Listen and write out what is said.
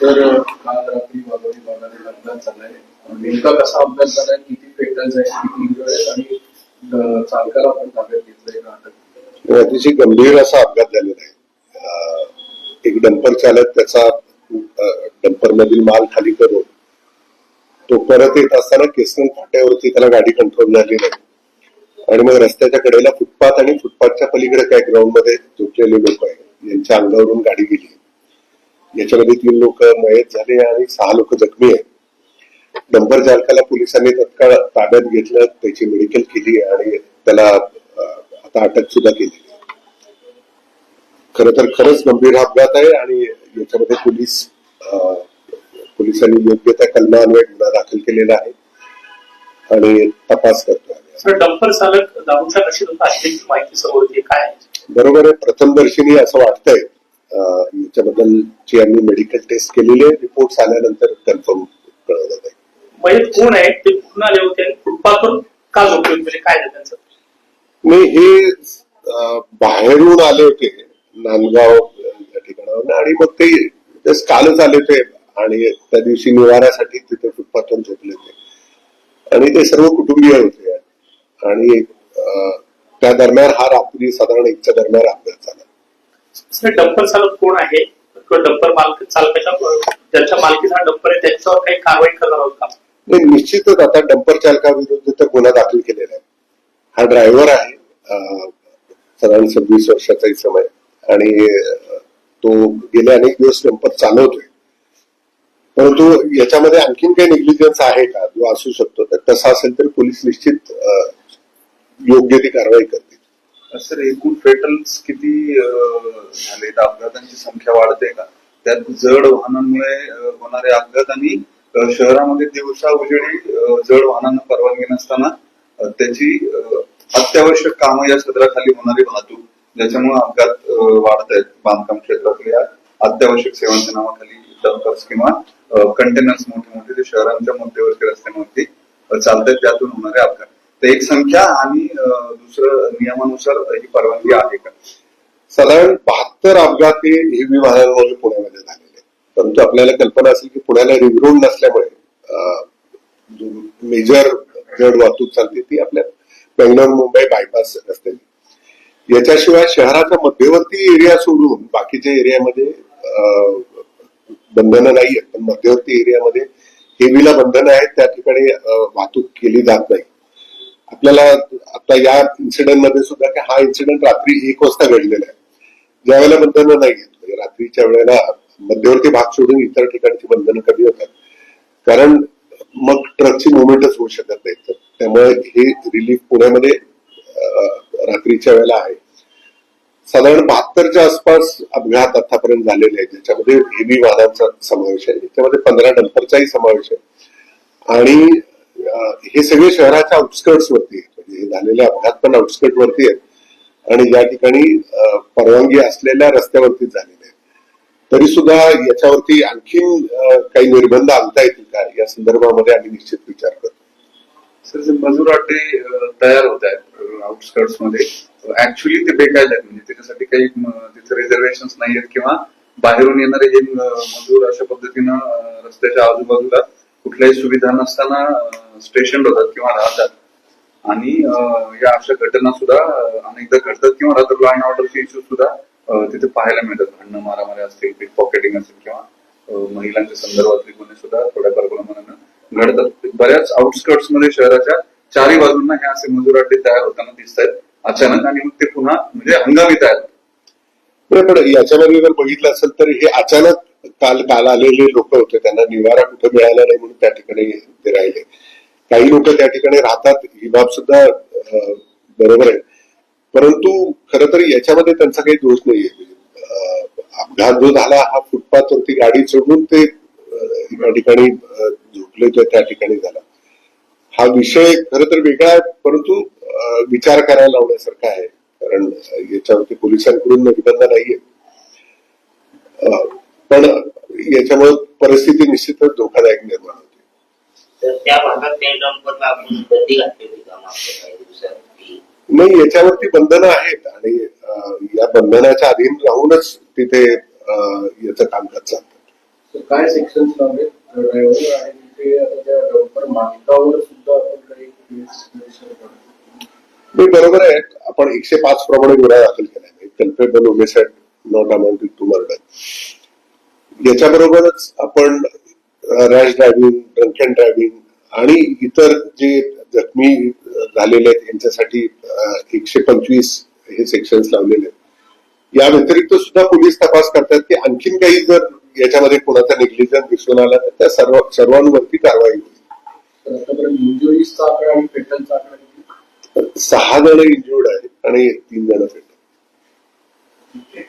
तर काल रात्री वाघोली भागातील अपघात झालाय. नेमका कसा अपघात झालाय किती पेटर्स आहे किती इंजुर्ड आहेत आणि चालकाला पण ताब्यात घेतलंय का अटक अतिशय गंभीर असा अपघात झालेला आहे. एक डंपर चालक त्याचा डंपर मधील माल खाली करून तो परत येत असताना केसन फाट्यावरती त्याला गाडी कंट्रोल झाली नाही. आणि मग रस्त्याच्या कडेला फुटपाथ आणि फुटपाथच्या पलीकडे काय ग्राउंडमध्ये झोपलेले लोक आहेत. यांच्या अंगावरून गाडी गेली. याच्यामध्ये तीन लोक मयत झाले आणि सहा लोक जखमी आहेत. डंपर चालकाला पोलिसांनी तत्काळ ताब्यात घेतलं त्याची मेडिकल केली आणि त्याला आता अटक सुद्धा केली. खर तर खरंच गंभीर हा अपघात आहे आणि याच्यामध्ये पोलीस पोलिसांनी योग्य त्या कलमान्वये गुन्हा दाखल केलेला आहे आणि तपास करतो डंपर चालक दारूच्या नशेत होता अशी देखील माहिती समोर काय? बरोबर आहे. प्रथमदर्शनी असं वाटतंय. याच्याबद्दलची आम्ही मेडिकल टेस्ट केलेली आहे रिपोर्ट आल्यानंतर कन्फर्म कळवलं जाईल. मयत कोण आहे? ते कुठून आले होते? आणि फुटपाथवर का झोपले होते? म्हणजे काय त्यांचं? नाही हे बाहेरून आले होते. नांदगाव या ठिकाणावर आणि मग ते just कालच आले होते आणि त्या दिवशी निवाऱ्यासाठी तिथे फुटपाथवर झोपले होते. आणि ते सर्व कुटुंबीय होते. आणि त्या दरम्यान हा रात्री साधारण एकच्या दरम्यान अपघात झाला. सर डंपर चालक कोण आहे किंवा डंपर मालक चालकाच्या ज्यांच्या मालकीचा डंपर आहे त्यांच्यावर काही कारवाई करणार आहोत का? नाही निश्चितच आता डंपर चालकाविरुद्ध तर गुन्हा दाखल केलेला आहे. हा ड्रायव्हर आहे साधारण सव्वीस वर्षाचा इसम आहे. आणि तो गेले अनेक दिवस डंपर चालवतोय. परंतु याच्यामध्ये आणखीन काही निग्लिजन्स आहे का? जो असू शकतो. तर तसा असेल तर पोलीस निश्चित योग्य ती कारवाई करतो सर एकूण फेटल्स किती झाले झालेत? अपघातांची संख्या वाढते का? त्यात जड वाहनांमुळे होणारे अपघात आणि शहरामध्ये दिवसा उजेडी जड वाहनांना परवानगी नसताना त्याची अत्यावश्यक कामं या सदराखाली होणारी वाहतूक ज्याच्यामुळे अपघात वाढत आहेत बांधकाम क्षेत्रातल्या अत्यावश्यक सेवांच्या नावाखाली डंपर्स किंवा कंटेनर्स मोठे मोठे जे शहरांच्या मध्यवर्ती रस्त्यांवरती चालतात त्यातून होणारे अपघात. तर एक संख्या आणि दुसरं नियमानुसार ही परवानगी आहे का? साधारण बहात्तर अपघात हे हेवी वाहनांमुळे पुण्यामध्ये झालेले आहेत. परंतु आपल्याला कल्पना असेल की पुण्याला रिंग रोड नसल्यामुळे मेजर जड वाहतूक चालते ती आपल्या बेंगलोर मुंबई बायपास असते याच्याशिवाय शहराचा मध्यवर्ती एरिया सोडून बाकीच्या एरियामध्ये बंधनं नाही आहेत पण मध्यवर्ती एरियामध्ये हेवीला बंधनं आहेत. त्या ठिकाणी वाहतूक केली जात नाही. आपल्याला आता या इन्सिडेंटमध्ये सुद्धा की हा इन्सिडेंट रात्री एक वाजता घडलेला आहे. ज्यावेळेला बंधनं नाही आहेत म्हणजे रात्रीच्या वेळेला मध्यवर्ती भाग सोडून इतर ठिकाणची बंधनं कमी होतात. कारण मग ट्रकची मुवमेंटच होऊ शकत नाही. तर त्यामुळे हे रिलीफ पुण्यामध्ये रात्रीच्या वेळेला आहे. साधारण बहात्तरच्या आसपास अपघात आतापर्यंत झालेले आहेत ज्याच्यामध्ये हेवी वाहनांचा समावेश आहे. त्याच्यामध्ये पंधरा डंपरचाही समावेश आहे. आणि हे सगळे शहराच्या आउटस्कर्ट्स वरती आहेत. म्हणजे हे झालेले अपघात पण आउटस्कर्ट वरती आहेत. आणि या ठिकाणी परवानगी असलेल्या रस्त्यावरतीच झालेले आहेत. तरी सुद्धा याच्यावरती आणखीन काही निर्बंध आणता येतील का? या संदर्भामध्ये आम्ही निश्चित विचार करतो. सर जे मजूर अटे तयार होत आहेत आउटस्कर्ट्समध्ये ऍक्च्युली ते बेकायदा आहेत. म्हणजे त्याच्यासाठी काही तिथे रिझर्वेशन नाही आहेत किंवा बाहेरून येणारे हे मजूर अशा पद्धतीनं रस्त्याच्या आजूबाजूला कुठल्याही सुविधा नसताना स्टेशन होतात किंवा राहतात. आणि या अशा घटना सुद्धा अनेकदा घडतात किंवा राहतात. लॉ अँड ऑर्डरचे इश्यू सुद्धा तिथे पाहायला मिळतात. भांडणं मारामारी असतील पिक पॉकेटिंग असेल किंवा महिलांच्या संदर्भातले गुन्हे सुद्धा थोड्याफार प्रमाणानं घडतात. बऱ्याच आउटस्कर्ट्समध्ये शहराच्या चारही बाजूंना हे असे मजूर अड्डे तयार होताना दिसत आहेत अचानक आणि मग ते पुन्हा म्हणजे हंगामी तयार होतात. पण याच्यामध्ये जर बघितलं असेल तर हे अचानक काल काल आलेले लोक होते. त्यांना निवारा कुठे मिळाला नाही म्हणून त्या ठिकाणी ते राहिले. काही लोक त्या ठिकाणी राहतात ही बाब सुद्धा बरोबर आहे. परंतु खर तर याच्यामध्ये त्यांचा काही दोष नाहीये. अं, अपघात जो झाला हा फुटपाथ वरती गाडी चढून ते या एका ठिकाणी झोपले तर त्या ठिकाणी झाला. हा विषय खर तर वेगळा आहे परंतु विचार करायला लावण्यासारखा आहे. कारण याच्यावरती पोलिसांकडून निर्बंध नाहीये. अं, पण याच्यामुळे परिस्थिती निश्चितच धोकादायक निर्माण तर त्या भागात त्या डंपरला आपण बंदी घातली होती. का मागच्या काही दिवसांनी नाही याच्यावरती बंधनं आहेत आणि या बंधनाच्या अधीन राहूनच तिथे याचं कामकाज चालतं. तर काय सेक्शन लावले? ड्रायव्हर आणि तिथे आता त्या डंपर मालकावर सुद्धा आपण काही बरोबर आहे. आपण एकशे पाच प्रमाणे गुन्हा दाखल केला. आहे culpable homicide not amounted to murder याच्याबरोबरच आपण rash driving drunk and driving आणि इतर जे जखमी झालेले आहेत यांच्यासाठी एकशे पंचवीस हे सेक्शन्स लावलेले आहेत. या व्यतिरिक्त सुद्धा पोलीस तपास करतात की आणखीन काही जर याच्यामध्ये कोणाचा निग्लिजन्स दिसून आला तर त्या सर्व सर्वांवरती कारवाई होईल. सहा जण इंजुर्ड आहेत आणि तीन जण फेट ठीक आहे.